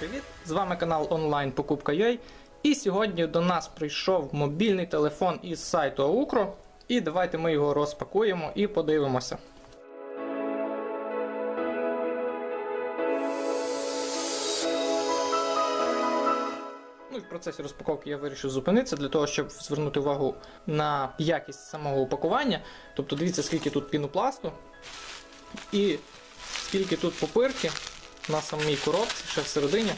привіт! З вами канал онлайн Покупка.ua І сьогодні до нас прийшов мобільний телефон із сайту Aukro. І давайте ми його розпакуємо і подивимося. Ну і в процесі розпаковки я вирішив зупинитися для того, щоб звернути увагу на якість самого упакування. Тобто дивіться, скільки тут пінопласту і скільки тут попирки на самій коробці, ще всередині.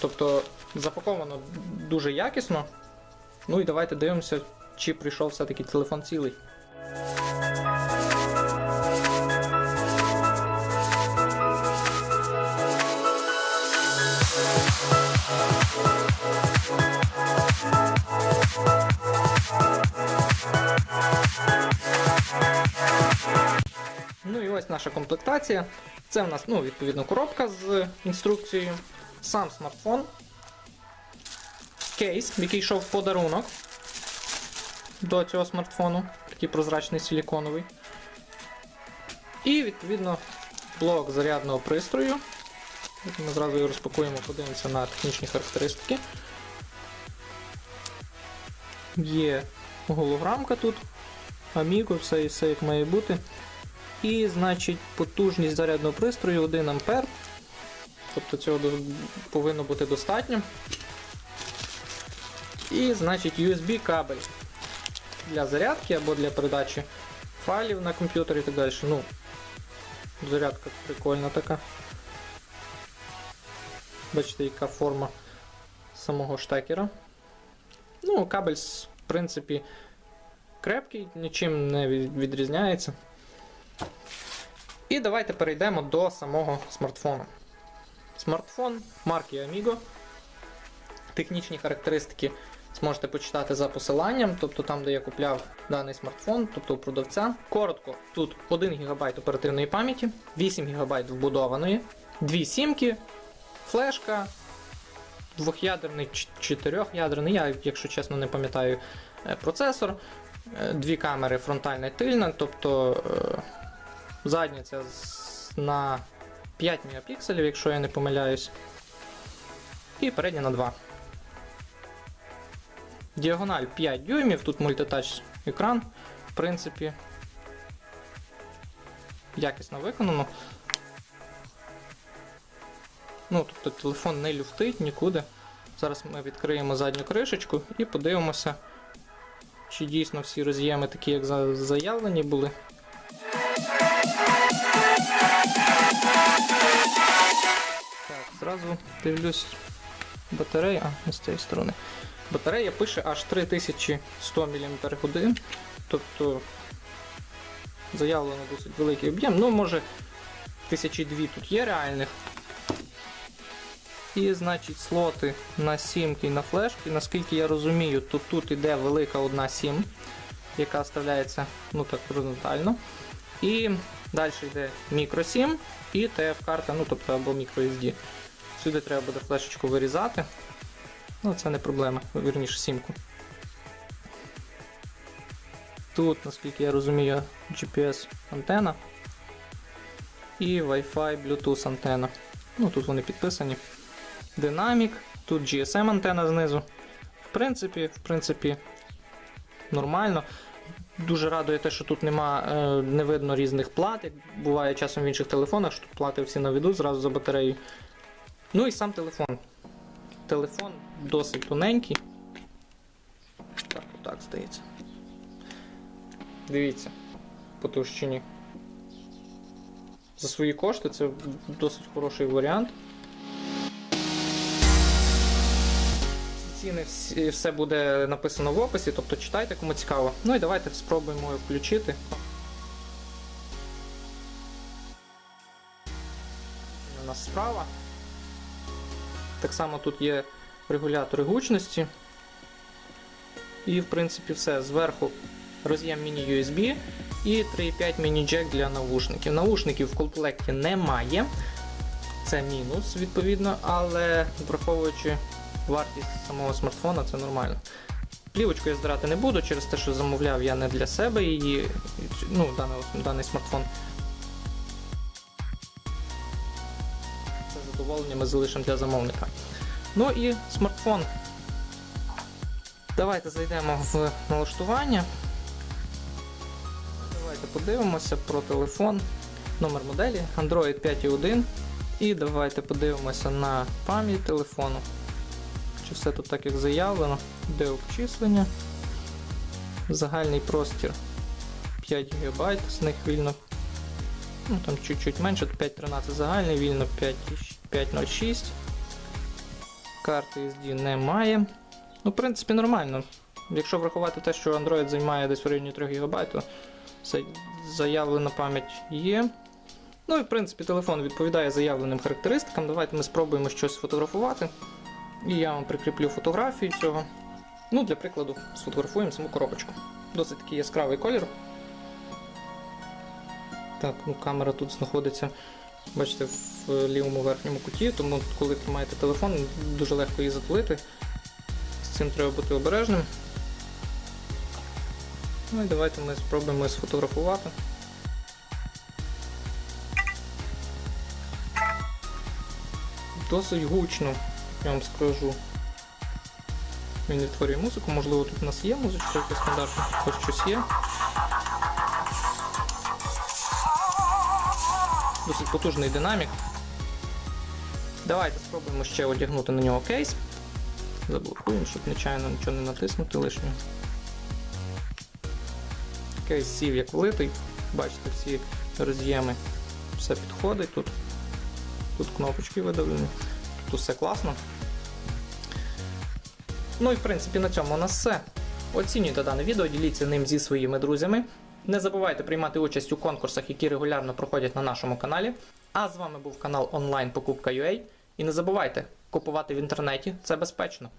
Тобто запаковано дуже якісно. Ну і давайте дивимося, чи прийшов все-таки телефон цілий. Ну і ось наша комплектація. Це в нас, ну, відповідно, коробка з інструкцією, сам смартфон, кейс, який йшов в подарунок до цього смартфону, такий прозрачний силіконовий. І, відповідно, блок зарядного пристрою. Ми зразу його розпакуємо, подивимося на технічні характеристики. Є голограмка тут, Amigo, все і все як має бути. І, значить, потужність зарядного пристрою 1 А. Тобто цього повинно бути достатньо. І, значить, USB кабель для зарядки або для передачі файлів на комп'ютер і так далі. Ну, зарядка прикольна така. Бачите, яка форма самого штекера. Ну, кабель, в принципі, крепкий, нічим не відрізняється. І давайте перейдемо до самого смартфону. Смартфон марки Amigo. Технічні характеристики зможете почитати за посиланням, тобто там, де я купляв даний смартфон, тобто у продавця. Коротко, тут 1 ГБ оперативної пам'яті, 8 ГБ вбудованої, 2 сімки, флешка, двох'ядерний чотирьох'ядерний, я, якщо чесно, не пам'ятаю е, процесор, е, дві камери фронтальна і тильна, тобто. Е, Задня ця з- на 5 мегапікселів, якщо я не помиляюсь. І передня на 2. Діагональ 5 дюймів, тут мультитач екран. В принципі, якісно виконано. Ну, тобто телефон не люфтить нікуди. Зараз ми відкриємо задню кришечку і подивимося, чи дійсно всі роз'єми такі, як заявлені були. Так, зразу дивлюсь батарея, а з цієї сторони. Батарея пише аж 3100 мАч, тобто заявлено досить великий об'єм. Ну, може, 1002 тут є реальних. І, значить, слоти на сімки і на флешки. Наскільки я розумію, то тут іде велика одна сім, яка вставляється ну так горизонтально. І далі йде microSIM і TF-карта, ну тобто або microSD. Сюди треба буде флешечку вирізати. Ну, це не проблема, вірніше сімку. Тут, наскільки я розумію, GPS антена і Wi-Fi Bluetooth антена. Ну, тут вони підписані. Динамік, тут GSM антена знизу. В принципі, в принципі, нормально. Дуже радує те, що тут нема, е, не видно різних плат, як буває часом в інших телефонах, що плати всі на виду зразу за батарею. Ну і сам телефон. Телефон досить тоненький. Так, отак здається. Дивіться, по товщині. За свої кошти це досить хороший варіант. Ціни всі- все буде написано в описі, тобто читайте, кому цікаво. Ну і давайте спробуємо включити. У нас справа. Так само тут є регулятори гучності. І, в принципі, все. Зверху роз'єм міні-USB і 3.5 міні-джек для навушників. Навушників в комплекті немає. Це мінус, відповідно, але враховуючи вартість самого смартфона, це нормально. Плівочку я здирати не буду через те, що замовляв я не для себе її, ну, даний, даний смартфон. Це задоволення ми залишимо для замовника. Ну і смартфон. Давайте зайдемо в налаштування. Давайте подивимося про телефон. Номер моделі Android 5.1. І давайте подивимося на пам'ять телефону. Все тут так як заявлено? Де обчислення? Загальний простір 5 ГБ, з них вільно. Ну там чуть-чуть менше, 5.13 загальний, вільно 5.06. Карти SD немає. Ну, в принципі, нормально. Якщо врахувати те, що Android займає десь в районі 3 ГБ, то заявлена пам'ять є. Ну і в принципі телефон відповідає заявленим характеристикам. Давайте ми спробуємо щось сфотографувати. І я вам прикріплю фотографію цього. Ну, для прикладу, сфотографуємо саму коробочку. Досить такий яскравий колір. Так, ну камера тут знаходиться, бачите, в лівому верхньому куті, тому коли тримаєте телефон, дуже легко її затулити. З цим треба бути обережним. Ну і давайте ми спробуємо сфотографувати. Досить гучно, я вам скажу. Він відтворює музику, можливо тут у нас є музичка якась стандартна, хоч щось є. Досить потужний динамік. Давайте спробуємо ще одягнути на нього кейс. Заблокуємо, щоб нечайно нічого не натиснути лишнього. Кейс сів як влитий. Бачите, всі роз'єми. Все підходить тут. Тут кнопочки видавлені. Тут все класно. Ну і в принципі на цьому у нас все. Оцінюйте дане відео, діліться ним зі своїми друзями. Не забувайте приймати участь у конкурсах, які регулярно проходять на нашому каналі. А з вами був канал онлайн Покупка.ua. І не забувайте, купувати в інтернеті це безпечно.